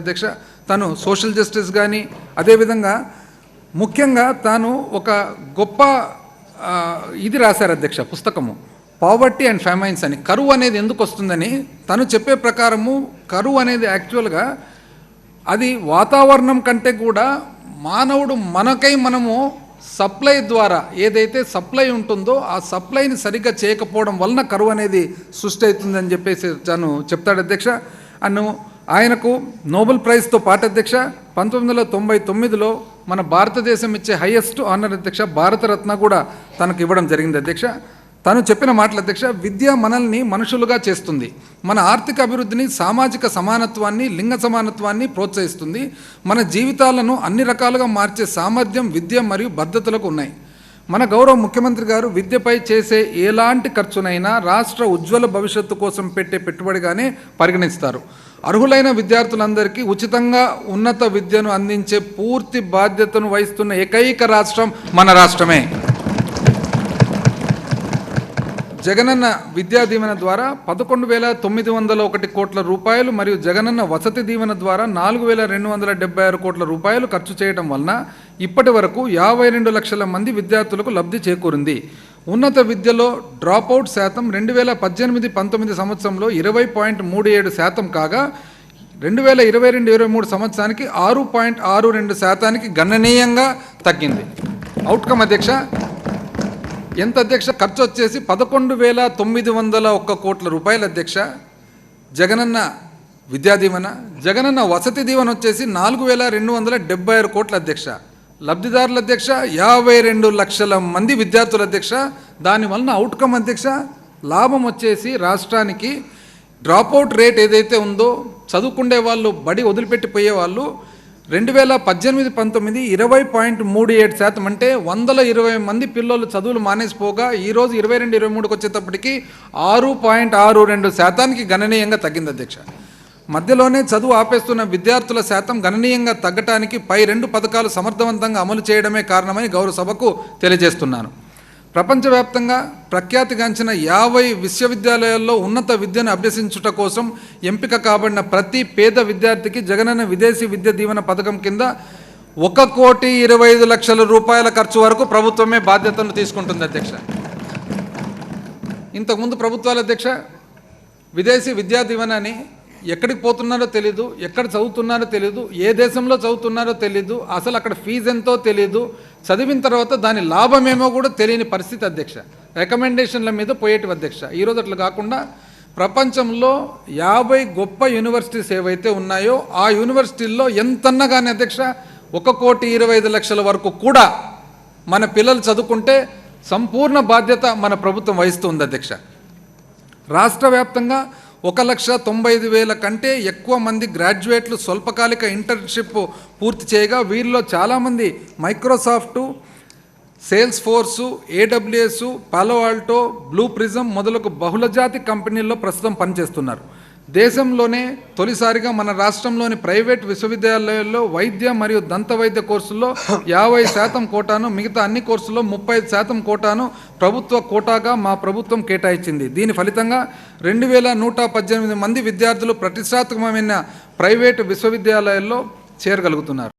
అధ్యక్ష తను social justice కానీ అదేవిధంగా ముఖ్యంగా తాను ఒక గొప్ప ఇది రాశారు అధ్యక్ష పుస్తకము. పావర్టీ అండ్ ఫెమైన్స్ అని. కరువు అనేది ఎందుకు వస్తుందని తను చెప్పే ప్రకారము కరువు అనేది యాక్చువల్గా అది వాతావరణం కంటే కూడా మానవుడు మనకై మనము సప్లై ద్వారా ఏదైతే సప్లై ఉంటుందో ఆ సప్లైని సరిగ్గా చేయకపోవడం వలన కరువు అనేది సృష్టి అవుతుందని చెప్పేసి తను చెప్తాడు అధ్యక్ష. అను ఆయనకు నోబెల్ ప్రైజ్తో పాటు అధ్యక్ష పంతొమ్మిది వందల తొంభై తొమ్మిదిలో మన భారతదేశం ఇచ్చే హైయెస్ట్ ఆనర్ అధ్యక్ష భారతరత్న కూడా తనకు ఇవ్వడం జరిగింది అధ్యక్ష. తను చెప్పిన మాటలు అధ్యక్ష విద్య మనల్ని మనుషులుగా చేస్తుంది. మన ఆర్థిక అభివృద్ధిని సామాజిక సమానత్వాన్ని లింగ సమానత్వాన్ని ప్రోత్సహిస్తుంది. మన జీవితాలను అన్ని రకాలుగా మార్చే సామర్థ్యం విద్య మరియు భద్రతలకు ఉన్నాయి. మన గౌరవ ముఖ్యమంత్రి గారు విద్యపై చేసే ఎలాంటి ఖర్చునైనా రాష్ట్ర ఉజ్వల భవిష్యత్తు కోసం పెట్టే పెట్టుబడిగానే పరిగణిస్తారు. అర్హులైన విద్యార్థులందరికీ ఉచితంగా ఉన్నత విద్యను అందించే పూర్తి బాధ్యతను వహిస్తున్న ఏకైక రాష్ట్రం మన రాష్ట్రమే. జగనన్న విద్యా దీవెన ద్వారా పదకొండు వేల తొమ్మిది వందల ఒకటి కోట్ల రూపాయలు మరియు జగనన్న వసతి దీవెన ద్వారా నాలుగు వేల రెండు వందల డెబ్బై ఆరు కోట్ల రూపాయలు ఖర్చు చేయడం వలన ఇప్పటి వరకు యాభై రెండు లక్షల మంది విద్యార్థులకు లబ్ధి చేకూరింది. ఉన్నత విద్యలో డ్రాపౌట్ శాతం రెండు వేల పద్దెనిమిది పంతొమ్మిది సంవత్సరంలో ఇరవై పాయింట్ మూడు ఏడు శాతం కాగా రెండు వేల ఇరవై రెండు ఇరవై మూడు సంవత్సరానికి ఆరు పాయింట్ ఆరు రెండు శాతానికి గణనీయంగా తగ్గింది. అవుట్కమ్ అధ్యక్ష ఎంత అధ్యక్ష? ఖర్చు వచ్చేసి పదకొండు వేల తొమ్మిది వందల ఒక్క కోట్ల రూపాయల అధ్యక్ష. జగనన్న విద్యా దీవెన జగనన్న వసతి దీవెన వచ్చేసి నాలుగు వేల రెండు వందల డెబ్బై ఆరు కోట్ల అధ్యక్ష. లబ్ధిదారుల అధ్యక్ష యాభై రెండు లక్షల మంది విద్యార్థుల అధ్యక్ష. దాని వలన అవుట్కమ్ అధ్యక్ష లాభం వచ్చేసి రాష్ట్రానికి డ్రాపౌట్ రేట్ ఏదైతే ఉందో చదువుకుండే వాళ్ళు బడి వదిలిపెట్టిపోయే వాళ్ళు రెండు వేల పద్దెనిమిది పంతొమ్మిది ఇరవై పాయింట్ మూడు ఏడు శాతం అంటే వందల ఇరవై మంది పిల్లలు చదువులు మానేసిపోగా ఈరోజు ఇరవై రెండు ఇరవై మూడుకి వచ్చేటప్పటికి ఆరు పాయింట్ ఆరు రెండు శాతానికి గణనీయంగా తగ్గింది అధ్యక్ష. మధ్యలోనే చదువు ఆపేస్తున్న విద్యార్థుల శాతం గణనీయంగా తగ్గటానికి పై రెండు పథకాలు సమర్థవంతంగా అమలు చేయడమే కారణమని గౌరవ సభకు తెలియజేస్తున్నాను. ప్రపంచవ్యాప్తంగా ప్రఖ్యాతిగాంచిన యాభై విశ్వవిద్యాలయాల్లో ఉన్నత విద్యను అభ్యసించుట కోసం ఎంపిక కాబడిన ప్రతి పేద విద్యార్థికి జగనన్న విదేశీ విద్య దీవెన పథకం కింద ఒక కోటి ఇరవై ఐదు లక్షల రూపాయల ఖర్చు వరకు ప్రభుత్వమే బాధ్యతను తీసుకుంటుంది అధ్యక్ష. ఇంతకుముందు ప్రభుత్వాల అధ్యక్ష విదేశీ విద్యా దీవెన అని ఎక్కడికి పోతున్నారో తెలీదు ఎక్కడ చదువుతున్నారో తెలీదు ఏ దేశంలో చదువుతున్నారో తెలీదు అసలు అక్కడ ఫీజు ఎంతో తెలీదు. చదివిన తర్వాత దాని లాభమేమో కూడా తెలియని పరిస్థితి అధ్యక్ష. రికమెండేషన్ల మీద పోయేటి అధ్యక్ష. ఈరోజు అట్లా కాకుండా ప్రపంచంలో యాభై గొప్ప యూనివర్సిటీస్ ఏవైతే ఉన్నాయో ఆ యూనివర్సిటీల్లో ఎంతన్నా కానీ అధ్యక్ష ఒక కోటి ఇరవై ఐదు లక్షల వరకు కూడా మన పిల్లలు చదువుకుంటే సంపూర్ణ బాధ్యత మన ప్రభుత్వం వహిస్తుంది అధ్యక్ష. రాష్ట్ర వ్యాప్తంగా ఒక లక్ష తొంభై ఐదు వేల కంటే ఎక్కువ మంది గ్రాడ్యుయేట్లు స్వల్పకాలిక ఇంటర్న్షిప్ పూర్తి చేయగా వీరిలో చాలామంది Microsoft Salesforce AWS Palo Blue Prism మొదలగు బహుళజాతి కంపెనీల్లో ప్రస్తుతం పనిచేస్తున్నారు. దేశంలోనే తొలిసారిగా మన రాష్ట్రంలోని ప్రైవేట్ విశ్వవిద్యాలయాల్లో వైద్య మరియు దంత వైద్య కోర్సుల్లో యాభై శాతం కోటాను మిగతా అన్ని కోర్సుల్లో ముప్పై శాతం కోటాను ప్రభుత్వ కోటాగా మా ప్రభుత్వం కేటాయించింది. దీని ఫలితంగా రెండు వేల నూట పద్దెనిమిది మంది విద్యార్థులు ప్రతిష్టాత్మకమైన ప్రైవేటు విశ్వవిద్యాలయాల్లో చేరగలుగుతున్నారు.